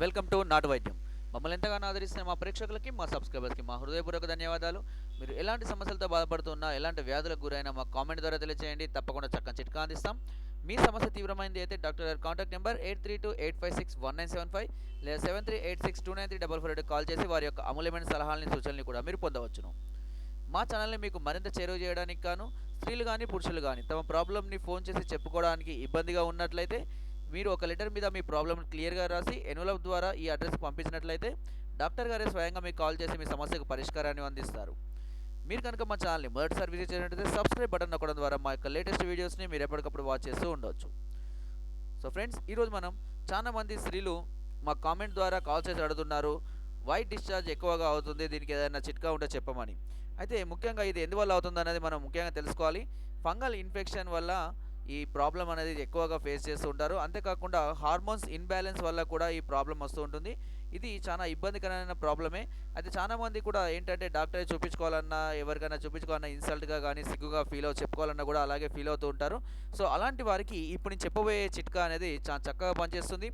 Welcome to నాటు వైద్యం. మమ్మల్ని ఎంతగానో ఆదరిస్తున్న మా ప్రేక్షకులకి మా సబ్స్క్రైబర్స్కి మా హృదయపూర్వక ధన్యవాదాలు. మీరు ఎలాంటి సమస్యలతో బాధపడుతున్నా ఎలాంటి వ్యాధులకు గురైనా మా కామెంట్ ద్వారా తెలియజేయండి తప్పకుండా చక్కని చిట్కా అందిస్తాం. మీ సమస్య తీవ్రమైంది అయితే డాక్టర్ గారి contact number eight three two eight five six one nine seven five లేదా seven three eight six two nine three double four call చేసి వారి యొక్క అమూల్యమైన సలహాలని సూచనలు కూడా మీరు పొందవచ్చును. మా ఛానల్ని మీకు మరింత చేరువ చేయడానికి గాను స్త్రీలు కానీ పురుషులు కానీ తమ ప్రాబ్లమ్ని ఫోన్ చేసి చెప్పుకోవడానికి ఇబ్బందిగా ఉన్నట్లయితే మీరు ఒక లెటర్ మీద మీ ప్రాబ్లమ్ క్లియర్గా రాసి ఎన్వలప్ ద్వారా ఈ అడ్రస్ పంపించినట్లయితే డాక్టర్ గారే స్వయంగా మీకు కాల్ చేసి మీ సమస్యకు పరిష్కారాన్ని అందిస్తారు. మీరు కనుక మా ఛానల్ని మొదటిసారి విజిట్ చేసినట్లయితే సబ్స్క్రైబ్ బటన్ నొక్కడం ద్వారా మా యొక్క లేటెస్ట్ వీడియోస్ని మీరు ఎప్పటికప్పుడు వాచ్ చేస్తూ ఉండవచ్చు సో ఫ్రెండ్స్ ఈరోజు మనం చాలా మంది స్త్రీలు మా కామెంట్ ద్వారా కాల్ చేసి అడుగుతున్నారు వైట్ డిశ్చార్జ్ ఎక్కువగా అవుతుంది? దీనికి ఏదైనా చిట్కా ఉంటే చెప్పమని. అయితే ముఖ్యంగా ఇది ఎందువల్ల అవుతుంది అనేది మనం ముఖ్యంగా తెలుసుకోవాలి. ఫంగల్ ఇన్ఫెక్షన్ వల్ల ఈ ప్రాబ్లం అనేది ఎక్కువగా ఫేస్ చేస్తూ ఉంటారు. అంతేకాకుండా హార్మోన్స్ ఇన్బ్యాలెన్స్ వల్ల కూడా ఈ ప్రాబ్లం వస్తూ ఉంటుంది. ఇది చాలా ఇబ్బందికరమైన ప్రాబ్లమే. అయితే చాలా మంది కూడా ఏంటంటే డాక్టర్ చూపించుకోవాలన్నా ఎవరికైనా చూపించుకోవాలన్నా ఇన్సల్ట్గా కానీ సిగ్గుగా ఫీల్ అవు చెప్పుకోవాలన్నా కూడా అలాగే ఫీల్ అవుతూ ఉంటారు. సో అలాంటి వారికి ఇప్పుడు నేను చెప్పబోయే చిట్కా అనేది చాలా చక్కగా పనిచేస్తుంది.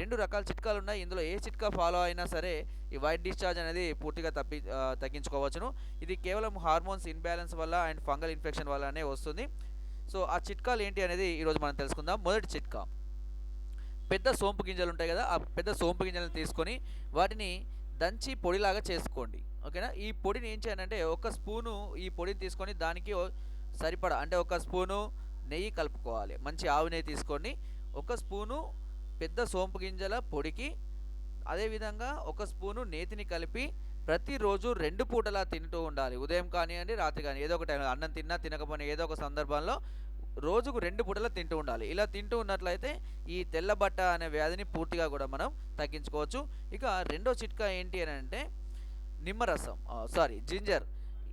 రెండు రకాల చిట్కాలు ఉన్నాయి. ఇందులో ఏ చిట్కా ఫాలో అయినా సరే ఈ వైట్ డిశ్చార్జ్ అనేది పూర్తిగా తప్పి తగ్గించుకోవచ్చును. ఇది కేవలం హార్మోన్స్ ఇన్బ్యాలెన్స్ వల్ల అండ్ ఫంగల్ ఇన్ఫెక్షన్ వల్లనే వస్తుంది. సో ఆ చిట్కాలు ఏంటి అనేది ఈరోజు మనం తెలుసుకుందాం. మొదటి చిట్కా. పెద్ద సోంపు గింజలు ఉంటాయి కదా ఆ పెద్ద సోంపు గింజలను తీసుకొని వాటిని దంచి పొడిలాగా చేసుకోండి. ఓకేనా? ఈ పొడిని ఏం చేయాలంటే ఒక స్పూను ఈ పొడిని తీసుకొని దానికి సరిపడా అంటే ఒక స్పూను నెయ్యి కలుపుకోవాలి. మంచి ఆవు నెయ్యి తీసుకొని ఒక స్పూను పెద్ద సోంపు గింజల పొడికి అదేవిధంగా ఒక స్పూను నేతిని కలిపి ప్రతిరోజు రెండు పూటలా తింటూ ఉండాలి. ఉదయం కానివ్వండి రాత్రి కానీ ఏదో ఒక టైం అన్నం తిన్నా తినకపోయినా ఏదో ఒక సందర్భంలో రోజుకు రెండు పూటలా తింటూ ఉండాలి. ఇలా తింటూ ఉన్నట్లయితే ఈ తెల్లబట్ట అనే వ్యాధిని పూర్తిగా కూడా మనం తగ్గించుకోవచ్చు. ఇక రెండో చిట్కా ఏంటి అని అంటే నిమ్మరసం. Sorry ginger.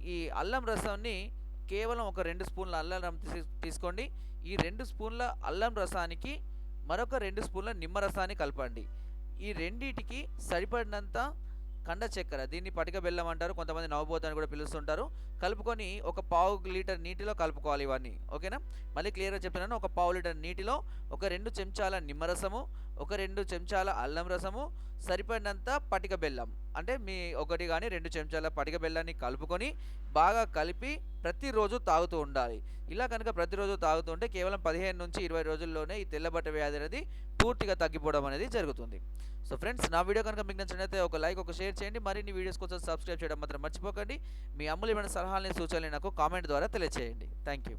ఈ అల్లం రసాన్ని కేవలం ఒక రెండు స్పూన్ల అల్లం తీసి- తీసుకోండి. ఈ రెండు స్పూన్ల అల్లం రసానికి మరొక రెండు స్పూన్ల నిమ్మరసాన్ని కలపండి. ఈ రెండిటికి సరిపడినంత కండ చక్కెర. దీన్ని పటిక బెల్లం అంటారు. కొంతమంది నవ్వుబోతు అని కూడా పిలుస్తుంటారు. కలుపుకొని ఒక పావు లీటర్ నీటిలో కలుపుకోవాలి ఇవన్నీ. ఓకేనా? మళ్ళీ క్లియర్గా చెప్పినాను. ఒక పావు లీటర్ నీటిలో ఒక రెండు చెంచాల నిమ్మరసము ఒక రెండు చెంచాల అల్లం రసము సరిపడినంత పటిక బెల్లం. అంటే మీ ఒకటి కానీ రెండు చెంచాల పటిక బెల్లాన్ని కలుపుకొని బాగా కలిపి ప్రతిరోజు తాగుతూ ఉండాలి. ఇలా కనుక ప్రతిరోజు తాగుతూ ఉంటే కేవలం పదిహేను నుంచి ఇరవై రోజుల్లోనే ఈ తెల్లబట్ట వ్యాధి అనేది పూర్తిగా తగ్గిపోవడం అనేది జరుగుతుంది. సో ఫ్రెండ్స్ నా వీడియో కనుక మీకు నచ్చినట్లయితే ఒక లైక్ ఒక షేర్ చేయండి. మరిన్ని వీడియోస్ కోసం సబ్స్క్రైబ్ చేయడం మాత్రం మర్చిపోకండి. మీ అమూల్యమైన సలహాలని సూచనలు నాకు కామెంట్ ద్వారా తెలియజేయండి థ్యాంక్ యూ